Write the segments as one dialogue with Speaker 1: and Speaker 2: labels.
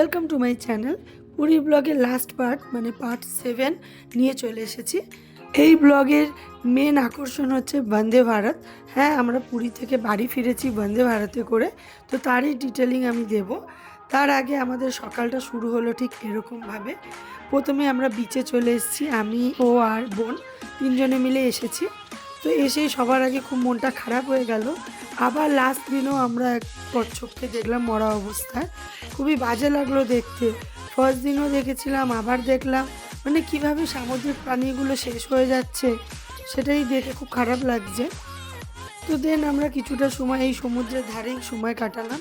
Speaker 1: Welcome to my channel Puri ব্লগের last part মানে part seven নিয়ে চলে এসেছি। এই ব্লগের মেন আকর্ষণ হচ্ছে বন্দে ভারত হ্যাঁ আমরা পুরী থেকে বাড়ি ফিরেছি বন্দে ভারতে করে। তো তারই ডিটেলিং আমি দেব। তার আগে আমাদের সকালটা শুরু হলো ঠিক এরকমভাবে। প্রথমে আমরা বিচে চলে এসেছি। আমি ও আর বোন তিনজনে মিলে এসেছি। তো এসে সবার আগে খুব মনটা খারাপ হয়ে গেল। আবার লাস্ট দিনও আমরা এক কচ্ছপকে দেখলাম মরা অবস্থায়। খুবই বাজে লাগল দেখতে। ফার্স্ট দিনও দেখেছিলাম, আবার দেখলাম। মানে কীভাবে সামুদ্রিক প্রাণীগুলো শেষ হয়ে যাচ্ছে, সেটাই দেখে খুব খারাপ লাগছে। তো দেন আমরা কিছুটা সময় এই সমুদ্রের ধারেই সময় কাটালাম।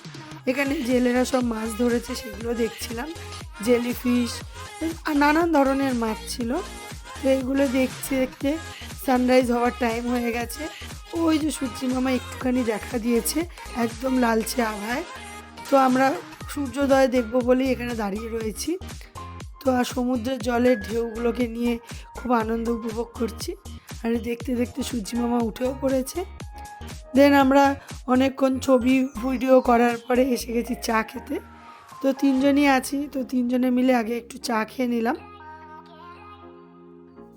Speaker 1: এখানে জেলেরা সব মাছ ধরেছে, সেগুলো দেখছিলাম। জেলিফিশ, নানান ধরনের মাছ ছিল। তো এইগুলো দেখতে দেখতে সানরাইজ হওয়ার টাইম হয়ে গেছে। ওই যে সূর্যি মামা একটুখানি দেখা দিয়েছে, একদম লালচে আভায়। তো আমরা সূর্যোদয় দেখব বলেই এখানে দাঁড়িয়ে রয়েছি। তো আর সমুদ্রের জলের ঢেউগুলোকে নিয়ে খুব আনন্দ উপভোগ করছি। আর দেখতে দেখতে সূর্যি মামা উঠেও পড়েছে। দেন আমরা অনেকক্ষণ ছবি ভিডিও করার পরে এসে গেছি চা খেতে। তো তিনজনই আছি, তো তিনজনে মিলে আগে একটু চা খেয়ে নিলাম।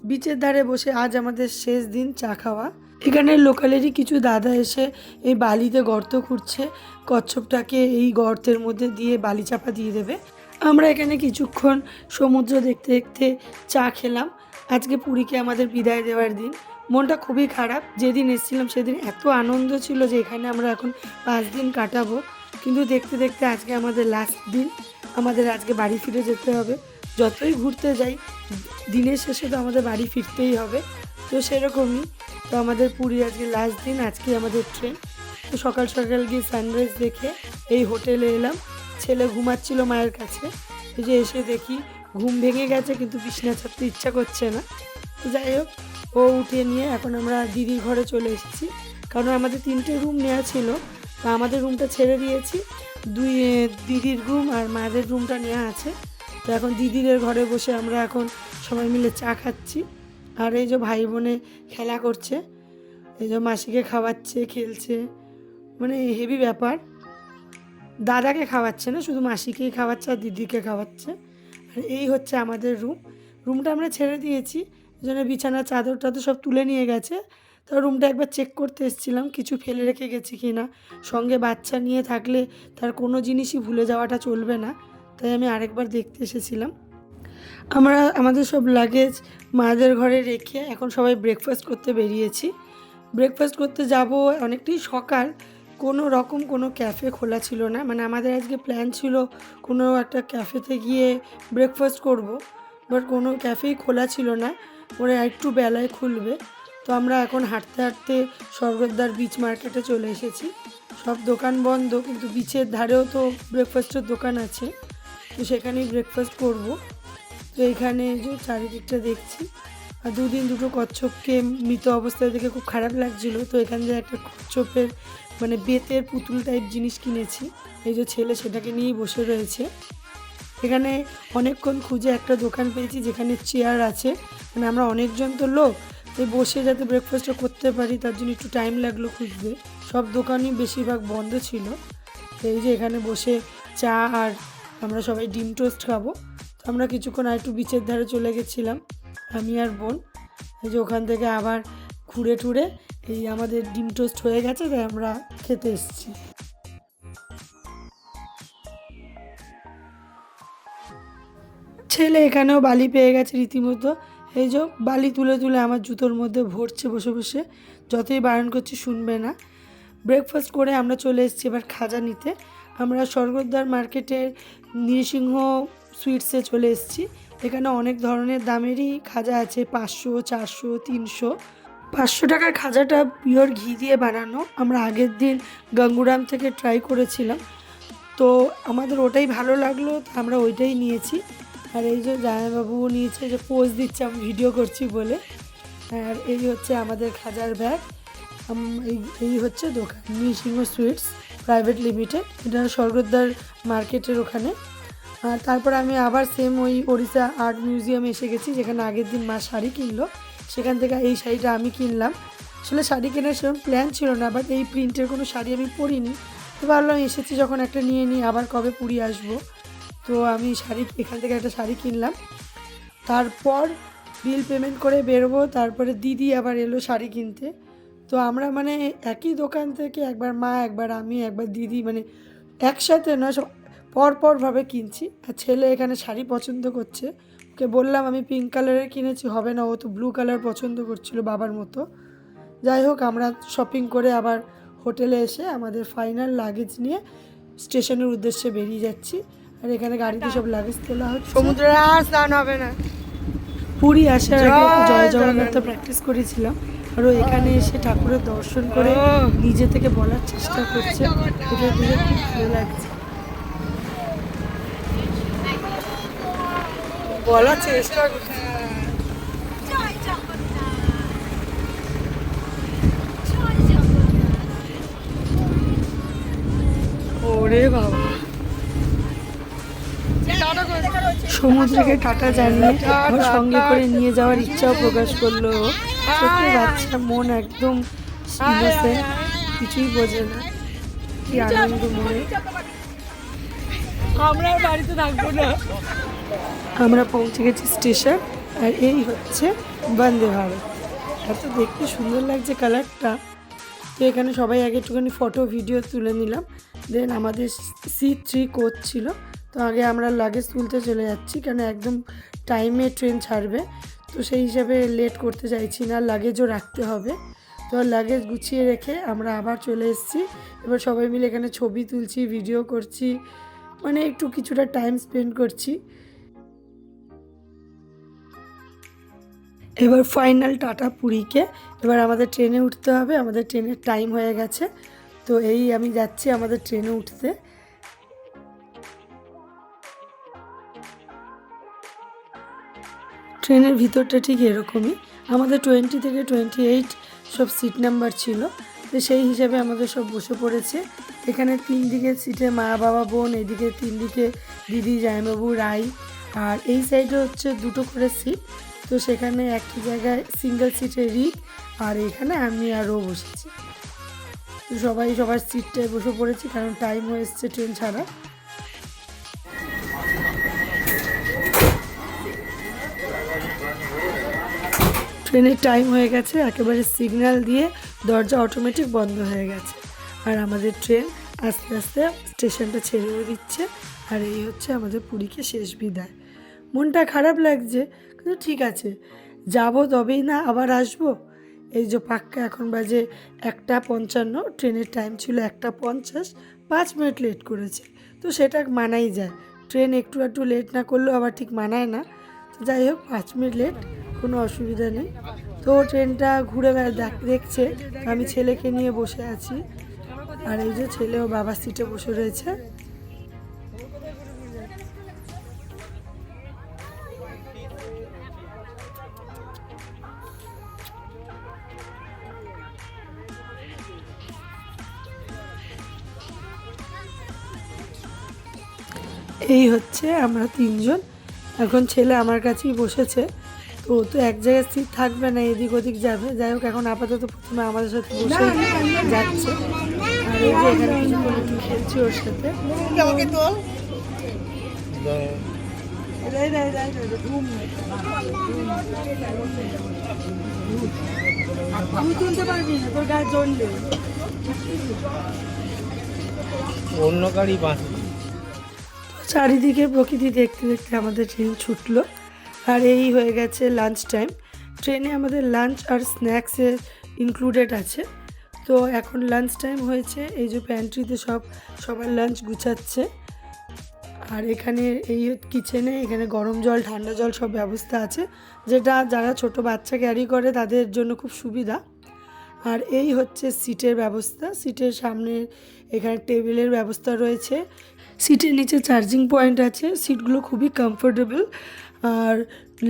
Speaker 1: বিচের ধারে বসে আজ আমাদের শেষ দিন চা খাওয়া। এখানে লোকালেরই কিছু দাদা এসে এই বালিতে গর্ত খুঁড়ছে। কচ্ছপটাকে এই গর্তের মধ্যে দিয়ে বালি চাপা দিয়ে দেবে। আমরা এখানে কিছুক্ষণ সমুদ্র দেখতে দেখতে চা খেলাম। আজকে পুরীকে আমাদের বিদায় দেওয়ার দিন। মনটা খুবই খারাপ। যেদিন এসেছিলাম সেদিন এত আনন্দ ছিল যে এখানে আমরা এখন পাঁচ দিন কাটাবো। কিন্তু দেখতে দেখতে আজকে আমাদের লাস্ট দিন। আমাদের আজকে বাড়ি ফিরে যেতে হবে। যতই ঘুরতে যাই, দিনের শেষে তো আমাদের বাড়ি ফিরতেই হবে। তো সেরকমই তো আমাদের পুরী আজকে লাস্ট দিন, আজকে আমাদের ট্রেন তো সকাল সকাল গিয়ে সানরাইজ দেখে এই হোটেলে এলাম। ছেলে ঘুমাচ্ছিল মায়ের কাছে। যে এসে দেখি ঘুম ভেঙে গেছে, কিন্তু বিছনা ছাড়তে ইচ্ছা করছে না। তো যাই হোক, ও উঠিয়ে নিয়ে এখন আমরা দিদির ঘরে চলে এসেছি। কারণ আমাদের তিনটে রুম নেওয়া ছিল। তো আমাদের রুমটা ছেড়ে দিয়েছি। দুই দিদির রুম আর মাদের রুমটা নেওয়া আছে। তো এখন দিদিদের ঘরে বসে আমরা এখন সবাই মিলে চা খাচ্ছি। আর এই যে ভাই বোনে খেলা করছে, এই যে মাসিকে খাওয়াচ্ছে, খেলছে মানে হেভি ব্যাপার। দাদাকে খাওয়াচ্ছে না, শুধু মাসিকেই খাওয়াচ্ছে আর দিদিকে খাওয়াচ্ছে। আর এই হচ্ছে আমাদের রুম। রুমটা আমরা ছেড়ে দিয়েছি জন্য বিছানা, চাদর টাদর সব তুলে নিয়ে গেছে। তো রুমটা একবার চেক করতে এসেছিলাম, কিছু ফেলে রেখে গেছি কি না সঙ্গে বাচ্চা নিয়ে থাকলে তার কোনো জিনিসই ভুলে যাওয়াটা চলবে না। তাই আমি আরেকবার দেখতে এসেছিলাম। আমরা, আমাদের সব লাগেজ মাদের ঘরে রেখে এখন সবাই ব্রেকফাস্ট করতে বেরিয়েছি। ব্রেকফাস্ট করতে যাব অনেকটাই সকাল, কোনো রকম কোনো ক্যাফে খোলা ছিল না। মানে আমাদের আজকে প্ল্যান ছিল কোনো একটা ক্যাফেতে গিয়ে ব্রেকফাস্ট করব বাট কোনো ক্যাফেই খোলা ছিল না। ওরা একটু বেলায় খুলবে। তো আমরা এখন হাঁটতে হাঁটতে স্বর্গদ্বার বিচ মার্কেটে চলে এসেছি। সব দোকান বন্ধ, কিন্তু বিচের ধারেও তো ব্রেকফাস্টের দোকান আছে। তো সেখানেই ব্রেকফাস্ট করব। তো এখানে যে চারিদিকটা দেখছি। আর দুদিন দুটো কচ্ছপকে মৃত অবস্থায় দেখে খুব খারাপ লাগছিল। তো এখান থেকে একটা কচ্ছপের মানে বেতের পুতুল টাইপ জিনিস কিনেছি। এই যে ছেলে সেটাকে নিয়েই বসে রয়েছে। এখানে অনেকক্ষণ খুঁজে একটা দোকান পেয়েছি যেখানে চেয়ার আছে। মানে আমরা অনেকজন তো লোক, তাই বসে যাতে ব্রেকফাস্টটা করতে পারি, তার জন্য একটু টাইম লাগল খুঁজতে। সব দোকানই বেশিরভাগ বন্ধ ছিল। তো এই যে এখানে বসে চা আর আমরা সবাই ডিম টোস্ট খাব। তো আমরা কিছুক্ষণ আর একটু বিচের ধারে চলে গেছিলাম, আমি আর বোন। এই যে ওখান থেকে আবার ঘুরে টুরে এই আমাদের ডিম টোস্ট হয়ে গেছে, তাই আমরা খেতে এসেছি। ছেলে এখানেও বালি পেয়ে গেছে রীতিমতো। এই যে বালি তুলে তুলে আমার জুতোর মধ্যে ভরছে বসে বসে, যতই বারণ করছি শুনবে না। ব্রেকফাস্ট করে আমরা চলে এসেছি এবার খাজা নিতে। আমরা স্বর্গদ্বার মার্কেটের নৃসিংহ সুইটসে চলে এসেছি। এখানে অনেক ধরনের দামেরই খাজা আছে, পাঁচশো, চারশো, তিনশো। পাঁচশো টাকার খাজাটা পিওর ঘি দিয়ে বানানো। আমরা আগের দিন গঙ্গুরাম থেকে ট্রাই করেছিলাম। তো আমাদের ওটাই ভালো লাগল আমরা ওইটাই নিয়েছি। আর এই যে জামাইবাবুও নিয়েছে যে পোজ দিচ্ছে, আমি ভিডিও করছি বলে। আর এই হচ্ছে আমাদের খাজার ব্যাগ এই হচ্ছে দোকান, নৃসিংহ সুইটস। প্রাইভেট লিমিটেড এটা স্বর্গদ্বার মার্কেটের ওখানে। আর তারপর আমি আবার সেম ওই ওড়িশা আর্ট মিউজিয়ামে এসে গেছি, যেখানে আগের দিন মা শাড়ি কিনলো। সেখান থেকে এই শাড়িটা আমি কিনলাম। আসলে শাড়ি কেনার সেরকম প্ল্যান ছিল না বাট এই প্রিন্টের কোনো শাড়ি আমি পরিনি। তো ভাবলাম এসেছি যখন একটা নিয়ে নিই, আবার কবে পুরী আসব। তো আমি শাড়ি, এখান থেকে একটা শাড়ি কিনলাম। তারপর বিল পেমেন্ট করে বেরোবো, তারপরে দিদি আবার এলো শাড়ি কিনতে। আমরা মানে একই দোকান থেকে একবার মা একবার আমি একবার দিদি মানে একসাথে নয় সব পরপরভাবে কিনছি। আর ছেলে এখানে শাড়ি পছন্দ করছে। ওকে বললাম আমি পিঙ্ক কালারের কিনেছি হবে না ও তো ব্লু কালার পছন্দ করছিল বাবার মতো। যাই হোক আমরা শপিং করে আবার হোটেলে এসে আমাদের ফাইনাল লাগেজ নিয়ে স্টেশনের উদ্দেশ্যে বেরিয়ে যাচ্ছি। আর এখানে গাড়িতে সব লাগেজ তোলা হচ্ছে।
Speaker 2: সমুদ্রে আর স্নান হবে না।
Speaker 1: পুরী আসার আগে জয়
Speaker 2: জয়
Speaker 1: জগন্নাথ। প্র্যাকটিস করেছিলাম। আর এখানে এসে ঠাকুরের দর্শন করে নিজে থেকে বলার চেষ্টা করছে। এটা খুব ভালো লাগছে।
Speaker 2: বলার চেষ্টা ওরে বাবা।
Speaker 1: সমুদ্রকে টাটা জানিয়ে সঙ্গে করে নিয়ে যাওয়ার ইচ্ছাও প্রকাশ করল। সত্যি বাচ্চা মন একদম কিছুই বোঝে না। কি আনন্দ মনে।
Speaker 2: আমরা বাড়িতে থাকব না।
Speaker 1: আমরা পৌঁছে গেছি স্টেশন আর এই হচ্ছে বন্দে ভারত। এত দেখতে সুন্দর লাগছে কালারটা। তো এখানে সবাই আগে একটুখানি ফটো ভিডিও তুলে নিলাম। দেন আমাদের সি থ্রি কোচ ছিল। তো আগে আমরা লাগেজ তুলতে চলে যাচ্ছি কারণ একদম টাইমে ট্রেন ছাড়বে। তো সেই হিসাবে লেট করতে চাইছি না, লাগেজও রাখতে হবে। তো লাগেজ গুছিয়ে রেখে আমরা আবার চলে এসেছি। এবার সবাই মিলে এখানে ছবি তুলছি, ভিডিও করছি মানে একটু কিছুটা টাইম স্পেন্ড করছি। এবার ফাইনাল টাটা পুরীকে। এবার আমাদের ট্রেনে উঠতে হবে, আমাদের ট্রেনের টাইম হয়ে গেছে। তো এই আমি যাচ্ছি আমাদের ট্রেনে উঠতে। ট্রেনের ভিতরটা ঠিক এরকমই। আমাদের টোয়েন্টি থেকে টোয়েন্টি এইট সব সিট নাম্বার ছিল। তো সেই হিসাবে আমাদের সব বসে পড়েছে। এখানে তিন দিকে সিটে মা, বাবা, বোন, এদিকে তিন দিকে দিদি জায়বাবু রাই। আর এই সাইডে হচ্ছে দুটো করে সিট তো সেখানে একটি জায়গায় সিঙ্গেল সিটে রিক, আর এখানে আমি আরও বসেছি। তো সবাই সবার সিটটায় বসে পড়েছি, কারণ টাইম হয়ে এসছে ট্রেন ছাড়া। ট্রেনের টাইম হয়ে গেছে, একেবারে সিগন্যাল দিয়ে দরজা অটোমেটিক বন্ধ হয়ে গেছে। আর আমাদের ট্রেন আস্তে আস্তে স্টেশনটা ছেড়েও দিচ্ছে, আর এই হচ্ছে আমাদের পুরীকে শেষ বিদায়। মনটা খারাপ লাগছে, কিন্তু ঠিক আছে, যাব তবেই না আবার আসব। এই যে পাক্কা এখন বাজে একটা পঞ্চান্ন, ট্রেনের টাইম ছিল একটা পঞ্চাশ, পাঁচ মিনিট লেট করেছে। তো সেটা মানাই যায়, ট্রেন একটু একটু লেট না করলেও আবার ঠিক মানায় না। যাই হোক, পাঁচ মিনিট লেট কোনো অসুবিধা নেই। তো ট্রেনটা ঘুরে দেখছে আমি ছেলেকে নিয়ে বসে আছি। আর এই যে ছেলেও বাবার সিটে বসে রয়েছে। এই হচ্ছে আমরা তিনজন। এখন ছেলে আমার কাছেই বসেছে। তো ও তো এক জায়গায় সিট থাকবে না এদিক ওদিক যাবে। যাই হোক এখন আপাতত প্রথমে আমাদের সাথে বসে যাচ্ছে। আর এই যে এখানে কিছুক্ষণ একটু খেলছি ওর সাথে।
Speaker 2: আমাকে তোল।
Speaker 1: তুই তুলতে পারবি না তোর গায়ে জ্বললে
Speaker 3: অন্য গাড়ি বাঁচ
Speaker 1: চারিদিকে প্রকৃতি দেখতে দেখতে আমাদের ট্রেন ছুটলো। আর এই হয়ে গেছে লাঞ্চ টাইম ট্রেনে আমাদের লাঞ্চ আর স্ন্যাক্সের ইনক্লুডেড আছে। তো এখন লাঞ্চ টাইম হয়েছে, এই যে প্যান্ট্রিতে সব, সবার লাঞ্চ গুছাচ্ছে। আর এখানে এই কিচেনে এখানে গরম জল, ঠান্ডা জল সব ব্যবস্থা আছে। যেটা যারা ছোট বাচ্চা ক্যারি করে, তাদের জন্য খুব সুবিধা। আর এই হচ্ছে সিটের ব্যবস্থা। সিটের সামনে এখানে টেবিলের ব্যবস্থা রয়েছে। সিটের নিচে চার্জিং পয়েন্ট আছে, সিটগুলো খুবই কমফোর্টেবল আর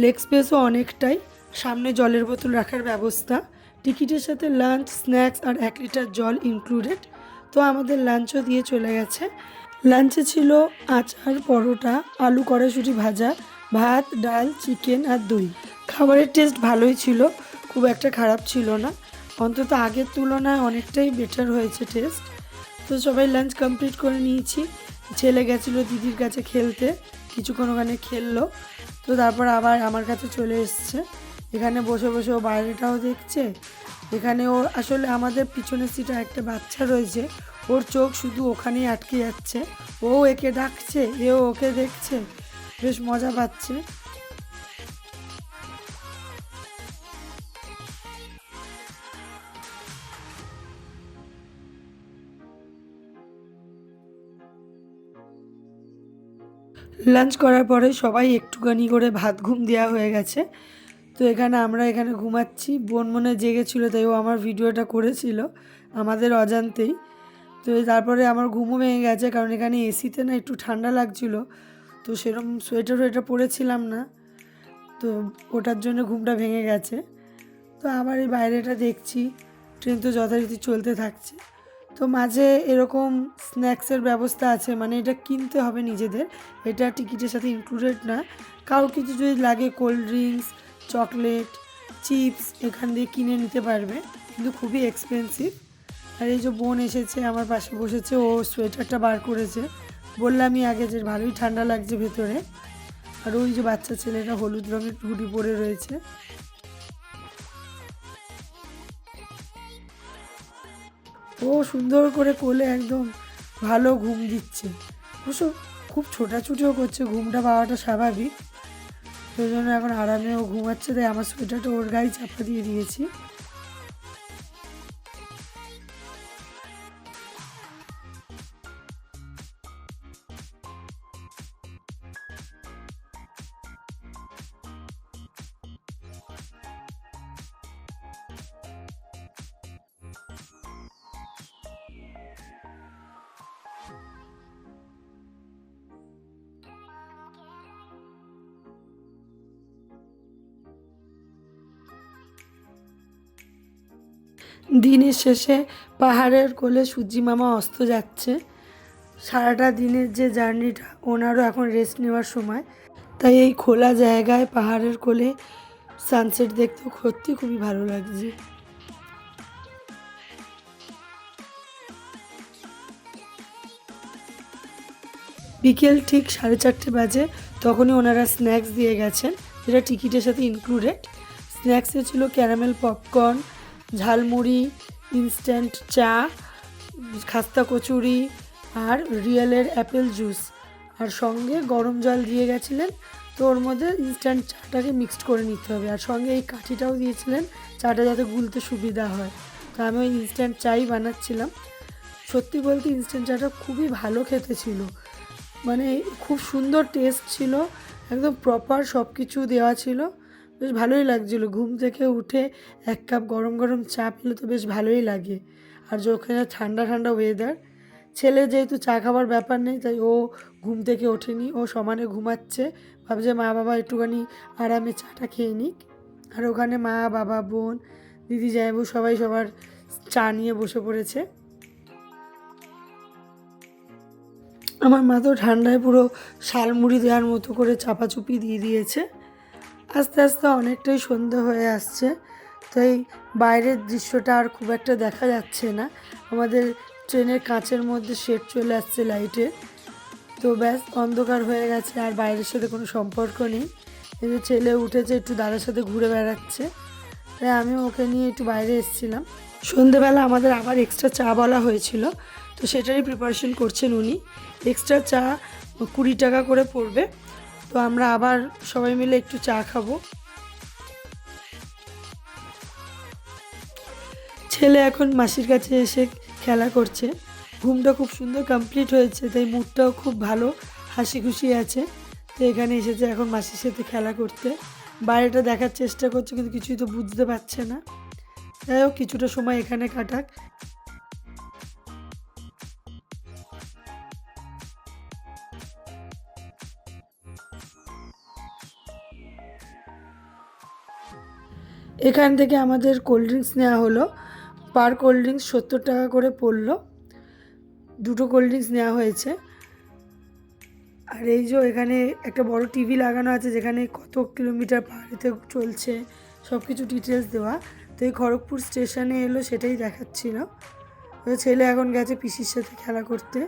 Speaker 1: লেগ স্পেসও অনেকটাই। সামনে জলের বোতল রাখার ব্যবস্থা। টিকিটের সাথে লাঞ্চ স্ন্যাক্স আর এক লিটার জল ইনক্লুডেড তো আমাদের লাঞ্চও দিয়ে চলে গেছে। লাঞ্চে ছিল আচার, পরোটা, আলু কড়াইশুটি ভাজা, ভাত, ডাল চিকেন আর দই। খাবারের টেস্ট ভালোই ছিল, খুব একটা খারাপ ছিল না। অন্তত আগের তুলনায় অনেকটাই বেটার হয়েছে টেস্ট তো সবাই লাঞ্চ কমপ্লিট করে নিয়েছি। ছেলে গেছিল দিদির কাছে খেলতে, কিছুক্ষণ ওখানে খেললো। তো তারপর আবার আমার কাছে চলে এসছে। এখানে বসে বসে ও বাইরেটাও দেখছে। এখানে ও আসলে আমাদের পিছনের সিটে একটা বাচ্চা রয়েছে। ওর চোখ শুধু ওখানেই আটকে যাচ্ছে। ও একে ডাকছে, এও ওকে দেখছে। বেশ মজা পাচ্ছে। লাঞ্চ করার পরে সবাই একটুখানি করে ভাত ঘুম দেওয়া হয়ে গেছে। তো এখানে আমরা এখানে ঘুমাচ্ছি। বোন মনে জেগেছিল তাই ও আমার ভিডিওটা করেছিল, আমাদের অজান্তেই। তো তারপরে আমার ঘুমও ভেঙে গেছে, কারণ এখানে এসিতে না একটু ঠান্ডা লাগছিল। তো সেরকম সোয়েটার ওয়েটার পরেছিলাম না, তো ওটার জন্য ঘুমটা ভেঙে গেছে। তো আবার এই বাইরেটা দেখছি, ট্রেন তো যথারীতি চলতে থাকছে। তো মাঝে এরকম স্ন্যাক্সের ব্যবস্থা আছে মানে এটা কিনতে হবে নিজেদের। এটা টিকিটের সাথে ইনক্লুডেড না। কারও কিছু যদি লাগে কোল্ড ড্রিঙ্কস চকলেট চিপস এখান দিয়ে কিনে নিতে পারবে। কিন্তু খুবই এক্সপেন্সিভ আর এই যে বোন এসেছে, আমার পাশে বসেছে, ও সোয়েটারটা বার করেছে। বললামই আগে যে ভালোই ঠান্ডা লাগছে ভেতরে। আর ওই যে বাচ্চা ছেলেটা হলুদ রঙের হুডি পরে রয়েছে। ও সুন্দর করে কোলে একদম ভালো ঘুম দিচ্ছে। অবশ্য খুব ছোটাছুটিও করছে, ঘুমটা পাওয়াটা স্বাভাবিক। সেই জন্য এখন আরামেও ঘুমাচ্ছে, তাই আমার সোয়েটারটা ওর গায়ে চাপা দিয়ে দিয়েছি। দিনের শেষে পাহাড়ের কোলে সূর্যি মামা অস্ত যাচ্ছে। সারাটা দিনের যে জার্নিটা, ওনারও এখন রেস্ট নেওয়ার সময়। তাই এই খোলা জায়গায় পাহাড়ের কোলে সানসেট দেখতে সত্যি খুবই ভালো লাগছে। বিকেল ঠিক সাড়ে চারটে বাজে, তখনই ওনারা স্ন্যাক্স দিয়ে গেছেন, যেটা টিকিটের সাথে ইনক্লুডেড স্ন্যাক্সে ছিল ক্যারামেল পপকর্ন ঝালমুড়ি ইনস্ট্যান্ট চা, খাস্তা কচুরি আর রিয়েলের অ্যাপেল জুস। আর সঙ্গে গরম জল দিয়ে গেছিলেন, তো ওর মধ্যে ইনস্ট্যান্ট চাটাকে মিক্সড করে নিতে হবে। আর সঙ্গে এই কাঠিটাও দিয়েছিলেন, চাটা যাতে গুলতে সুবিধা হয়। তো আমি ওই ইনস্ট্যান্ট চাই বানাচ্ছিলাম। সত্যি বলতে ইনস্ট্যান্ট চাটা খুবই ভালো খেতে ছিল। মানে খুব সুন্দর টেস্ট ছিল, একদম প্রপার সব কিছু দেওয়া ছিল। বেশ ভালোই লাগছিল। ঘুম থেকে উঠে এক কাপ গরম গরম চা পেলে তো বেশ ভালোই লাগে। আর ওখানে ঠান্ডা ঠান্ডা ওয়েদার ছেলে যেহেতু চা খাবার ব্যাপার নেই, তাই ও ঘুম থেকে ওঠেনি। ও সমানে ঘুমাচ্ছে। ভাবছে মা বাবা একটুখানি আরামে চাটা খেয়ে নিক। আর ওখানে মা, বাবা, বোন, দিদি, জামাইবু সবাই সবার চা নিয়ে বসে পড়েছে। আমার মা তো ঠান্ডায় পুরো শালমুড়ি দেওয়ার মতো করে চাপাচুপি দিয়ে দিয়েছে। আস্তে আস্তে অনেকটাই সন্ধে হয়ে আসছে। তাই বাইরের দৃশ্যটা আর খুব একটা দেখা যাচ্ছে না। আমাদের ট্রেনের কাঁচের মধ্যে শেড চলে আসছে লাইটে তো ব্যাস, অন্ধকার হয়ে গেছে আর বাইরের সাথে কোনো সম্পর্ক নেই। এই যে ছেলে উঠেছে, একটু দাদার সাথে ঘুরে বেড়াচ্ছে। তাই আমি ওকে নিয়ে একটু বাইরে এসেছিলাম। সন্ধেবেলা আমাদের আবার এক্সট্রা চা বলা হয়েছিল, তো সেটারই প্রিপারেশন করছেন উনি। এক্সট্রা চা কুড়ি টাকা করে পড়বে। তো আমরা আবার সবাই মিলে একটু চা খাব। ছেলে এখন মাসির কাছে এসে খেলা করছে। ঘুমটা খুব সুন্দর কমপ্লিট হয়েছে, তাই মুডটাও খুব ভালো, হাসি খুশি আছে। তো এখানে এসেছে এখন মাসির সাথে খেলা করতে। বাইরেটা দেখার চেষ্টা করছে, কিন্তু কিছুই তো বুঝতে পারছে না। যাই হোক, কিছুটা সময় এখানে কাটাক। এখান থেকে আমাদের কোল্ড ড্রিঙ্কস নেওয়া হলো। পার কোল্ড ড্রিঙ্কস সত্তর টাকা করে পড়ল। দুটো কোল্ড ড্রিঙ্কস নেওয়া হয়েছে। আর এই যে এখানে একটা বড় টিভি লাগানো আছে, যেখানে কত কিলোমিটার পাহাড়িতে চলছে সব কিছু ডিটেলস দেওয়া। তো এই খড়গপুর স্টেশনে এলো, সেটাই দেখাচ্ছিল। তো ছেলে এখন গেছে পিসির সাথে খেলা করতে।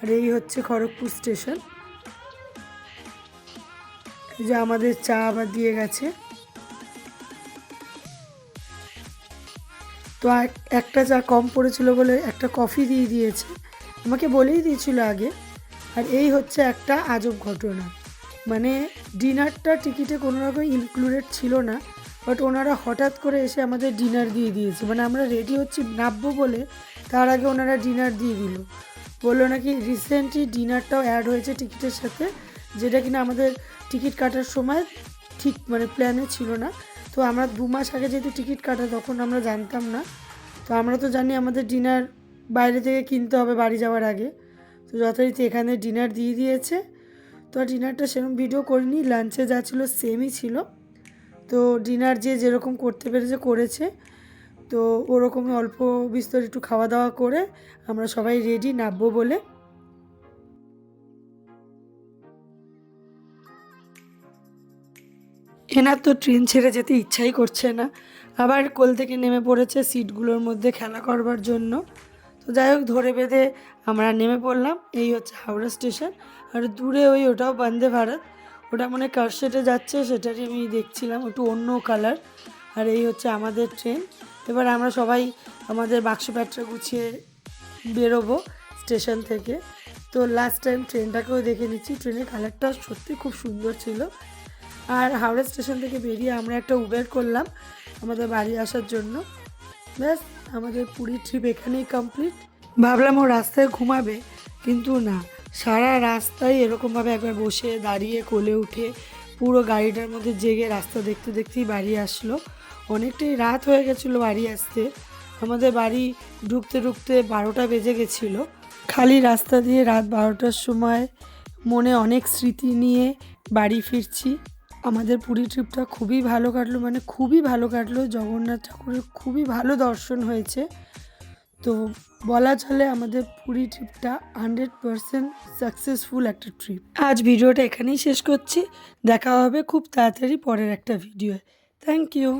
Speaker 1: আর এই হচ্ছে খড়গপুর স্টেশন। যে আমাদের চা আবার দিয়ে গেছে। তো একটা চা কম পড়েছিল বলে একটা কফি দিয়ে দিয়েছে। আমাকে বলেই দিয়েছিল আগে। আর এই হচ্ছে একটা আজব ঘটনা। মানে ডিনারটা টিকিটে কোনো রকম ইনক্লুডেড ছিল না। বাট ওনারা হঠাৎ করে এসে আমাদের ডিনার দিয়ে দিয়েছে। মানে আমরা রেডি হচ্ছি, নামবো বলে তার আগে ওনারা ডিনার দিয়ে দিল। বলল নাকি রিসেন্টলি ডিনারটাও অ্যাড হয়েছে টিকিটের সাথে, যেটা কিনা আমাদের টিকিট কাটার সময় ঠিক মানে প্ল্যানে ছিল না। তো আমরা দু মাস আগে যেহেতু টিকিট কাটা, তখন আমরা জানতাম না। তো আমরা তো জানি আমাদের ডিনার বাইরে থেকে কিনতে হবে বাড়ি যাওয়ার আগে। তো যথারীতি এখানে ডিনার দিয়ে দিয়েছে। তো ডিনারটা সেরকম ভিডিও করিনি লাঞ্চে যা ছিল সেমই ছিল। তো ডিনার যে যেরকম করতে পেরেছে করেছে। তো ওরকমই অল্প বিস্তর একটু খাওয়া দাওয়া করে আমরা সবাই রেডি নামবো বলে। এনার তো ট্রেন ছেড়ে যেতে ইচ্ছাই করছে না। আবার কোল থেকে নেমে পড়েছে সিটগুলোর মধ্যে খেলা করবার জন্য। তো যাই হোক, ধরে বেঁধে আমরা নেমে পড়লাম। এই হচ্ছে হাওড়া স্টেশন। আর দূরে ওই ওটাও বন্দে ভারত। ওটা মনে কার সেটে যাচ্ছে সেটারই আমি দেখছিলাম, একটু অন্য কালার আর এই হচ্ছে আমাদের ট্রেন এবার আমরা সবাই আমাদের বাক্স প্যাটরা গুছিয়ে বেরোবো স্টেশন থেকে। তো লাস্ট টাইম ট্রেনটাকেও দেখে নিচ্ছি। ট্রেনের কালারটা সত্যি খুব সুন্দর ছিল। আর হাওড়া স্টেশন থেকে বেরিয়ে আমরা একটা উবের করলাম আমাদের বাড়ি আসার জন্য। ব্যাস, আমাদের পুরী ট্রিপ এখানেই কমপ্লিট ভাবলাম ও রাস্তায় ঘুমাবে, কিন্তু না, সারা রাস্তায় এরকমভাবে একবার বসে দাঁড়িয়ে কোলে উঠে পুরো গাড়িটার মধ্যে জেগে রাস্তা দেখতে দেখতেই বাড়ি আসলো। অনেকটাই রাত হয়ে গেছিল বাড়ি আসতে। আমাদের বাড়ি ঢুকতে ঢুকতে বারোটা বেজে গেছিল। খালি রাস্তা দিয়ে রাত বারোটার সময় মনে অনেক স্মৃতি নিয়ে বাড়ি ফিরছি। আমাদের পুরী ট্রিপটা খুবই ভালো কাটলো মানে খুবই ভালো কাটলো। জগন্নাথ ঠাকুরের খুবই ভালো দর্শন হয়েছে। তো বলা চলে আমাদের পুরী ট্রিপটা হান্ড্রেড পারসেন্ট সাকসেসফুল একটা ট্রিপ আজ ভিডিওটা এখানেই শেষ করছি। দেখা হবে খুব তাড়াতাড়ি পরের একটা ভিডিও থ্যাংক ইউ